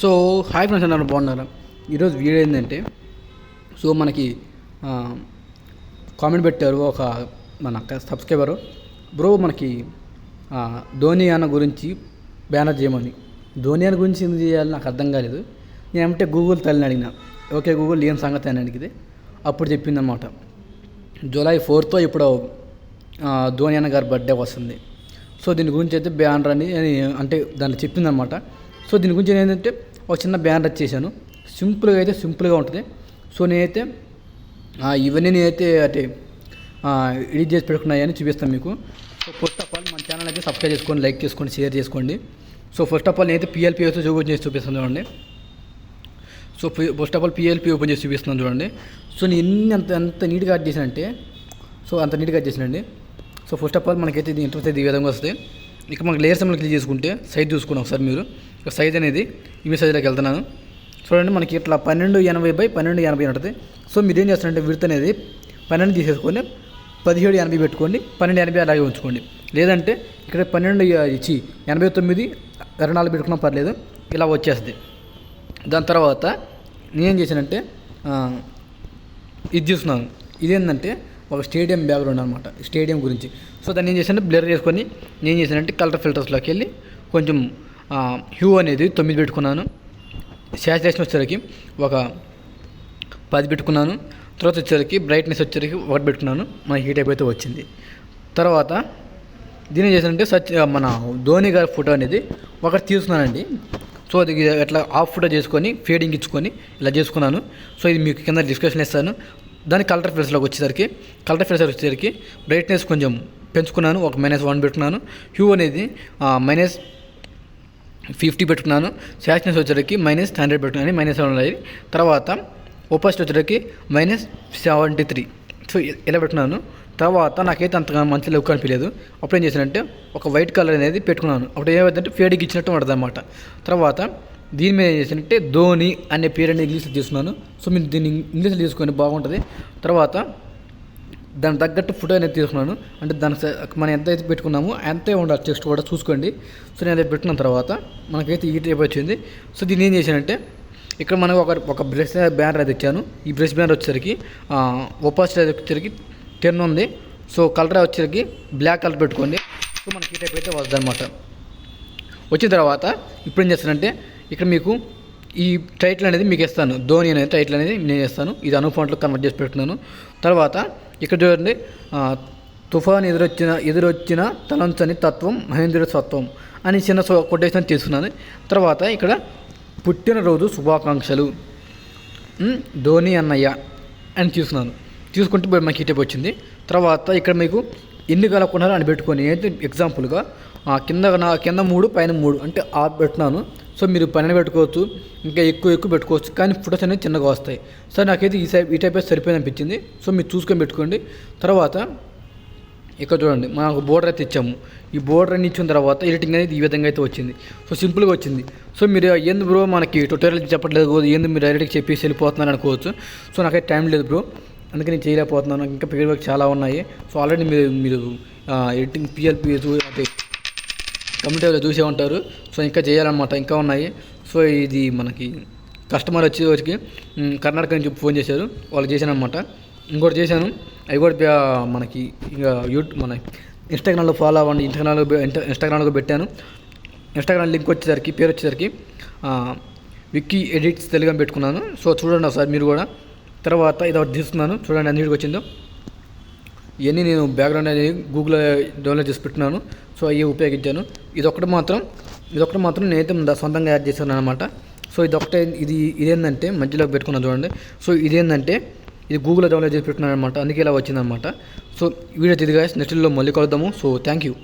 So hi friends అన్నారు బాగున్నారా? ఈరోజు వీడియో ఏంటంటే సో మనకి కామెంట్ పెట్టారు ఒక మన సబ్స్క్రైబరు బ్రో మనకి ధోని అన్న గురించి బ్యానర్ చేయమని. ధోని అన్న గురించి ఎందుకు చేయాలి? నాకు అర్థం కాలేదు. నేను ఏమంటే గూగుల్ తల్లిని అడిగిన. ఓకే గూగుల్ ఏం సంగతి అని అడిగితే అప్పుడు చెప్పిందనమాట జూలై ఫోర్త్తో ఇప్పుడు ధోని అన్న గారి బర్త్డే వస్తుంది. సో దీని గురించి అయితే బ్యానర్ అని అని అంటే దాన్ని చెప్పిందనమాట సో దీని గురించి నేను ఏంటంటే ఒక చిన్న బ్యానర్ చేశాను. సింపుల్గా అయితే సింపుల్గా ఉంటుంది. సో నేనైతే ఇవన్నీ నేనైతే అంటే ఎడిట్ చేసి పెట్టుకున్నాయని చూపిస్తాను మీకు. సో ఫస్ట్ ఆఫ్ ఆల్ మన ఛానల్ అయితే సబ్స్క్రైబ్ చేసుకోండి లైక్ చేసుకోండి షేర్ చేసుకోండి. సో ఫస్ట్ ఆఫ్ ఆల్ నేనైతే పిఎల్పి అయితే ఓపెన్ చేసి చూపిస్తాను చూడండి. So first of all PLP open చేసి చూపిస్తున్నాను చూడండి. సో నేను ఎన్ని అంత ఎంత నీట్గా కట్ చేశానంటే సో అంత నీట్గా కట్ చేశానండి. సో ఫస్ట్ ఆఫ్ ఆల్ మనకైతే ఇది ఇంట్రెస్ట్ అయితే ఈ విధంగా వస్తుంది. ఇక మనకి లేయర్స్ మనం క్లిక్ చేసుకుంటే సైట్ చూసుకోండి ఒకసారి మీరు. ఇక సైజ్ అనేది ఇమేజ్ సైజ్లోకి వెళ్తున్నాను. చూడండి మనకి ఇట్లా పన్నెండు ఎనభై బై పన్నెండు ఎనభై ఉంటుంది. సో మీరు ఏం చేస్తారంటే విడత అనేది పన్నెండు తీసేసుకొని పదిహేడు ఎనభై పెట్టుకోండి పన్నెండు ఎనభై అలాగే ఉంచుకోండి. లేదంటే ఇక్కడ పన్నెండు ఇచ్చి ఎనభై తొమ్మిది ఇరవై నాలుగు పెట్టుకున్నా పర్లేదు ఇలా వచ్చేస్తుంది. దాని తర్వాత నేనేం చేశానంటే ఇది చూస్తున్నాను. ఇదేంటంటే ఒక స్టేడియం బ్యాక్గ్రౌండ్ అనమాట స్టేడియం గురించి. సో దాన్ని ఏం చేశానంటే బ్లర్ చేసుకొని నేను చేశానంటే కలర్ ఫిల్టర్స్లోకి వెళ్ళి కొంచెం హ్యూ అనేది తొమ్మిది పెట్టుకున్నాను. శాచురేషన్ వచ్చేసరికి ఒక పది పెట్టుకున్నాను. తర్వాత వచ్చేసరికి బ్రైట్నెస్ వచ్చేసరికి ఒకటి పెట్టుకున్నాను. మన హీట్ అయిపోతే వచ్చింది. తర్వాత దీని ఏం చేశానంటే సచ్ మన ధోని గారి ఫోటో అనేది ఒకటి తీసుకున్నానండి సో అది అట్లా ఆఫ్ ఫోటో చేసుకొని ఫేడింగ్ ఇచ్చుకొని ఇలా చేసుకున్నాను. సో ఇది మీకు కింద డిస్కషన్ ఇస్తాను. దాని కలర్ ఫిల్టర్లోకి వచ్చేసరికి కలర్ ఫిల్టర్ వచ్చేసరికి బ్రైట్నెస్ కొంచెం పెంచుకున్నాను. ఒక మైనస్ వన్ పెట్టుకున్నాను. హ్యూ అనేది మైనస్ ఫిఫ్టీ పెట్టుకున్నాను. శాచ్నెస్ వచ్చేటకి మైనస్ హండ్రెడ్ పెట్టుకున్నాను. మైనస్ సెవెన్ అనేది తర్వాత ఓపాసిటీ వచ్చేటకి మైనస్ సెవెంటీ త్రీ సో ఇలా పెట్టుకున్నాను? తర్వాత నాకైతే అంతగా మంచి లుక్ అనిపించలేదు. అప్పుడు ఏం చేశానంటే ఒక వైట్ కలర్ అనేది పెట్టుకున్నాను. అప్పుడు ఏమైందంటే ఫేడ్కి ఇచ్చినట్టు ఉంటుంది అనమాట తర్వాత దీని మీద ఏం చేశానంటే ధోని అనే పేరు అనేది ఇంగ్లీష్లో తీసుకున్నాను. సో మీరు దీన్ని ఇంగ్లీష్లో తీసుకొని బాగుంటుంది. తర్వాత దానికి తగ్గట్టు ఫోటో అనేది తీసుకున్నాను. అంటే దాని స- మనం ఎంత అయితే పెట్టుకున్నామో అంతే ఉండాలి టెస్ట్ కూడా చూసుకోండి. సో నేను అది పెట్టుకున్న తర్వాత మనకైతే ఈ టైప్ వచ్చింది. సో దీన్ని ఏం చేశానంటే ఇక్కడ మనకు ఒక ఒక బ్రష్ బ్యానర్ అయితే ఇచ్చాను. ఈ బ్రష్ బ్యానర్ వచ్చేసరికి ఒపాసిటీ అది వచ్చేసరికి టెన్ ఉంది. సో కలర్ వచ్చేసరికి బ్లాక్ కలర్ పెట్టుకోండి. సో మనకి ఈ టైప్ అయితే వస్తుంది అనమాట వచ్చిన తర్వాత ఇప్పుడు ఏం చేస్తానంటే ఇక్కడ మీకు ఈ టైటిల్ అనేది మీకు ఇస్తాను. ధోని అనేది టైటిల్ అనేది నేను ఇస్తాను. ఇది అనుఫాంట్లో కన్వర్ట్ చేసి పెట్టుకున్నాను తర్వాత ఇక్కడ చూడండి తుఫాన్ ఎదురొచ్చిన ఎదురొచ్చిన తలంచని తత్వం మహేంద్రుడి సత్వం అని చిన్న కొటేషన్ తీసుకున్నాను తర్వాత ఇక్కడ పుట్టినరోజు శుభాకాంక్షలు. ధోని అన్నయ్య అని తీసుకున్నాను. తీసుకుంటే ఇప్పుడు మనకి హిటప్ వచ్చింది. తర్వాత ఇక్కడ మీకు ఎన్ని కలుపుకున్నారో అని పెట్టుకొని ఏంటి ఎగ్జాంపుల్గా కింద నా కింద మూడు పైన మూడు అంటే ఆ పెట్టినాను సో మీరు పైన పెట్టుకోవచ్చు ఇంకా ఎక్కువ ఎక్కువ పెట్టుకోవచ్చు కానీ ఫొటోస్ అనేవి చిన్నగా వస్తాయి. సో నాకైతే ఈ సైప్ ఈ టైప్ అయితే సరిపోయింది అనిపించింది. సో మీరు చూసుకొని పెట్టుకోండి. తర్వాత ఇక్కడ చూడండి మనకు బోర్డర్ అయితే ఇచ్చాము. ఈ బోర్డర్ అన్ని ఇచ్చిన తర్వాత ఎడిటింగ్ అనేది ఈ విధంగా అయితే వచ్చింది. సో సింపుల్గా వచ్చింది. సో మీరు ఏంది బ్రో మనకి ట్యూటోరియల్ చెప్పట్లేదు ఏంది మీరు డైరెక్ట్గా చెప్పేసి వెళ్ళిపోతున్నారు అనుకోవచ్చు. సో నాకైతే టైం లేదు బ్రో. అందుకే నేను చేయలేకపోతున్నాను. ఇంకా ఫీడ్ వర్క్ చాలా ఉన్నాయి. సో ఆల్రెడీ మీరు మీరు ఎడిటింగ్ పిఎల్పి కమ్యూనిటీలో చూసే ఉంటారు. సో ఇంకా చేయాలన్నమాట. ఇంకా ఉన్నాయి. సో ఇది మనకి కస్టమర్ వచ్చేసరికి కర్ణాటక నుంచి ఫోన్ చేశారు. వాళ్ళు చేశాను అనమాట ఇంకోటి చేశాను. అవి కూడా మనకి ఇంకా యూట్యూబ్ మన ఇన్స్టాగ్రామ్లో ఫాలో అవ్వండి. ఇన్స్టాగ్రామ్లో ఇన్స్టాగ్రామ్లో పెట్టాను. ఇన్స్టాగ్రామ్ లింక్ వచ్చేసరికి పేరు వచ్చేసరికి విక్కీ ఎడిట్స్ తెలుగు అని పెట్టుకున్నాను. సో చూడండి ఒకసారి మీరు కూడా. తర్వాత ఇది ఒకటి తీస్తున్నాను. చూడండి అన్నిటికి వచ్చిందో. ఇవన్నీ నేను బ్యాక్గ్రౌండ్ అనేది గూగుల్లో డౌన్లోడ్ చేసి పెట్టున్నాను. సో అవి ఉపయోగించాను. ఇదొకటి మాత్రం ఇదొకటి మాత్రం నేనైతే సొంతంగా యాడ్ చేశాను అనమాట సో ఇది ఒకటే ఇది ఇదేంటంటే మధ్యలో పెట్టుకున్నాను చూడండి. సో ఇదేంటంటే ఇది గూగుల్లో డౌన్లోడ్ చేసి పెట్టుకున్నాను అనమాట అందుకే ఇలా వచ్చిందనమాట సో వీడియో తిరిగా నెక్స్ట్లో మళ్ళీ కలుద్దాము. So thank you